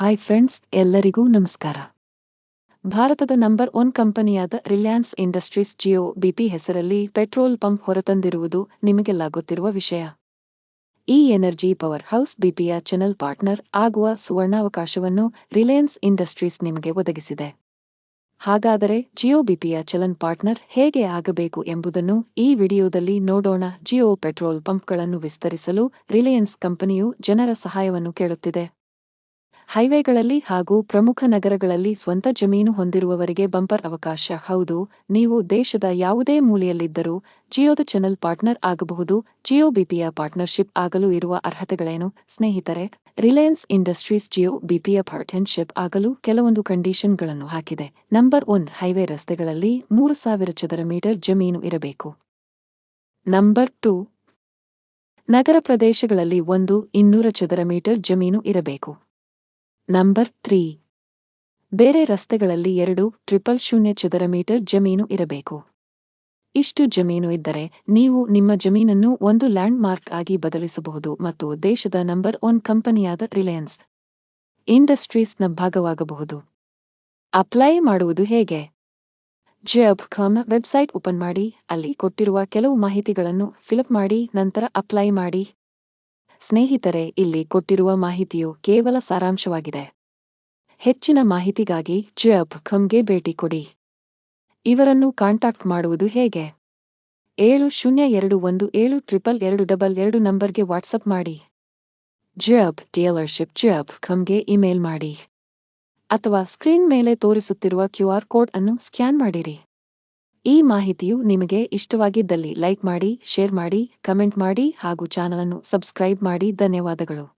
Hi friends ಎಲ್ಲರಿಗೂ ನಮಸ್ಕಾರ. ಭಾರತದ ನಂಬರ್ ಒನ್ ಕಂಪನಿಯಾದ ರಿಲಯನ್ಸ್ ಇಂಡಸ್ಟ್ರೀಸ್ ಜಿಯೋ ಬಿಪಿ ಹೆಸರಲ್ಲಿ ಪೆಟ್ರೋಲ್ ಪಂಪ್ ಹೊರತಂದಿರುವುದು ನಿಮಗೆಲ್ಲ ಗೊತ್ತಿರುವ ವಿಷಯ. ಈ ಎನರ್ಜಿ ಪವರ್ ಹೌಸ್ ಬಿಪಿಯ ಚಾನೆಲ್ ಪಾರ್ಟ್ನರ್ ಆಗುವ ಸುವರ್ಣಾವಕಾಶವನ್ನು ರಿಲಯನ್ಸ್ ಇಂಡಸ್ಟ್ರೀಸ್ ನಿಮಗೆ ಒದಗಿಸಿದೆ. ಹಾಗಾದರೆ ಜಿಯೋ ಬಿಪಿಯ ಚಲನ್ ಪಾರ್ಟ್ನರ್ ಹೇಗೆ ಆಗಬೇಕು ಎಂಬುದನ್ನು ಈ ವಿಡಿಯೋದಲ್ಲಿ ನೋಡೋಣ. ಜಿಯೋ ಪೆಟ್ರೋಲ್ ಪಂಪ್ಗಳನ್ನು ವಿಸ್ತರಿಸಲು ರಿಲಯನ್ಸ್ ಕಂಪನಿಯು ಜನರ ಸಹಾಯವನ್ನು ಕೇಳುತ್ತಿದೆ. ಹೈವೇಗಳಲ್ಲಿ ಹಾಗೂ ಪ್ರಮುಖ ನಗರಗಳಲ್ಲಿ ಸ್ವಂತ ಜಮೀನು ಹೊಂದಿರುವವರಿಗೆ ಬಂಪರ್ ಅವಕಾಶ. ಹೌದು, ನೀವು ದೇಶದ ಯಾವುದೇ ಮೂಲೆಯಲ್ಲಿದ್ದರೂ ಜಿಯೋದ ಚಾನೆಲ್ ಪಾರ್ಟ್ನರ್ ಆಗಬಹುದು. ಜಿಯೋ ಬಿಪಿಯ ಪಾರ್ಟ್ನರ್ಶಿಪ್ ಆಗಲು ಇರುವ ಅರ್ಹತೆಗಳೇನು? ಸ್ನೇಹಿತರೆ, ರಿಲಯನ್ಸ್ ಇಂಡಸ್ಟ್ರೀಸ್ ಜಿಯೋ ಬಿಪಿಯ ಪಾರ್ಟ್ನರ್ಶಿಪ್ ಆಗಲು ಕೆಲವೊಂದು ಕಂಡೀಷನ್ಗಳನ್ನು ಹಾಕಿದೆ. ನಂಬರ್ ಒನ್ ಹೈವೇ ರಸ್ತೆಗಳಲ್ಲಿ ಮೂರು ಸಾವಿರ ಚದರ ಮೀಟರ್ ಜಮೀನು ಇರಬೇಕು. ನಂಬರ್ ಟು, ನಗರ ಪ್ರದೇಶಗಳಲ್ಲಿ ಒಂದು ಇನ್ನೂರ ಚದರ ಮೀಟರ್ ಜಮೀನು ಇರಬೇಕು. ನಂಬರ್ ತ್ರೀ ಬೇರೆ ರಸ್ತೆಗಳಲ್ಲಿ ಎರಡು ಟ್ರಿಪಲ್ ಶೂನ್ಯ ಚದರ ಮೀಟರ್ ಜಮೀನು ಇರಬೇಕು. ಇಷ್ಟು ಜಮೀನು ಇದ್ದರೆ ನೀವು ನಿಮ್ಮ ಜಮೀನನ್ನು ಒಂದು ಲ್ಯಾಂಡ್ ಮಾರ್ಕ್ ಆಗಿ ಬದಲಿಸಬಹುದು ಮತ್ತು ದೇಶದ ನಂಬರ್ ಒನ್ ಕಂಪನಿಯಾದ ರಿಲಯನ್ಸ್ ಇಂಡಸ್ಟ್ರೀಸ್ನ ಭಾಗವಾಗಬಹುದು. ಅಪ್ಲೈ ಮಾಡುವುದು ಹೇಗೆ? ಜಬ್ ಕಾಮ್ ವೆಬ್ಸೈಟ್ ಓಪನ್ ಮಾಡಿ, ಅಲ್ಲಿ ಕೊಟ್ಟಿರುವ ಕೆಲವು ಮಾಹಿತಿಗಳನ್ನು ಫಿಲಪ್ ಮಾಡಿ, ನಂತರ ಅಪ್ಲೈ ಮಾಡಿ. ಸ್ನೇಹಿತರೆ, ಇಲ್ಲಿ ಕೊಟ್ಟಿರುವ ಮಾಹಿತಿಯು ಕೇವಲ ಸಾರಾಂಶವಾಗಿದೆ. ಹೆಚ್ಚಿನ ಮಾಹಿತಿಗಾಗಿ ಜಬ್ ಖಮ್ಗೆ ಭೇಟಿ ಕೊಡಿ. ಇವರನ್ನು ಕಾಂಟ್ಯಾಕ್ಟ್ ಮಾಡುವುದು ಹೇಗೆ? ಏಳು ಶೂನ್ಯ ಎರಡು ಒಂದು ಏಳು ಟ್ರಿಪಲ್ ಎರಡು ಡಬಲ್ ಎರಡು ನಂಬರ್ಗೆ ವಾಟ್ಸಪ್ ಮಾಡಿ. ಜಬ್ ಟೇಲರ್ಶಿಪ್ ಜಬ್ ಖಮ್ಗೆ ಇಮೇಲ್ ಮಾಡಿ. ಅಥವಾ ಸ್ಕ್ರೀನ್ ಮೇಲೆ ತೋರಿಸುತ್ತಿರುವ ಕ್ಯೂಆರ್ ಕೋಡ್ ಅನ್ನು ಸ್ಕ್ಯಾನ್ ಮಾಡಿರಿ. ಈ ಮಾಹಿತಿಯು ನಿಮಗೆ ಇಷ್ಟವಾಗಿದ್ದಲ್ಲಿ ಲೈಕ್ ಮಾಡಿ, ಶೇರ್ ಮಾಡಿ, ಕಮೆಂಟ್ ಮಾಡಿ ಹಾಗೂ ಚಾನಲ್ ಅನ್ನು ಸಬ್ಸ್ಕ್ರೈಬ್ ಮಾಡಿ. ಧನ್ಯವಾದಗಳು.